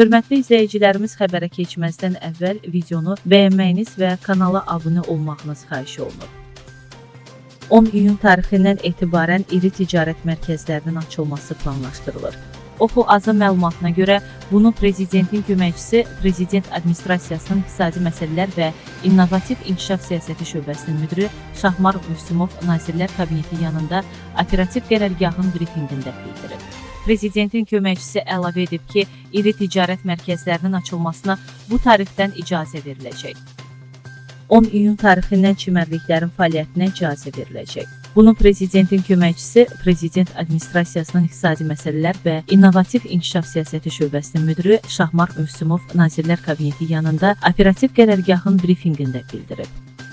Hörmətli izləyicilərimiz xəbərə keçməzdən əvvəl videonu bəyənməyiniz və kanala abunə olmağınız xahiş olunur. 10 iyun tarixindən etibarən iri ticarət mərkəzlərinin açılması planlaşdırılır. Oxu azı məlumatına görə bunu prezidentin köməkçisi, prezident administrasiyasının iqtisadi məsələlər və innovativ inkişaf siyasəti şöbəsinin müdiri Şahmar Müslümov Nazirlər Kabineti yanında operativ qərargahın brifinqində bildirib. Prezidentin köməkçisi əlavə edib ki, iri ticarət mərkəzlərinin açılmasına bu tarixdən icazə veriləcək. 10 iyun tarixindən çimərliklərin fəaliyyətinə icazə veriləcək. Bunu prezidentin köməkçisi, prezident administrasiyasının iqtisadi məsələlər və innovativ inkişaf siyasəti şöbəsinin müdiri Şahmar Övsümov Nazirlər Kabineti yanında operativ qərargahın brifinqində bildirib.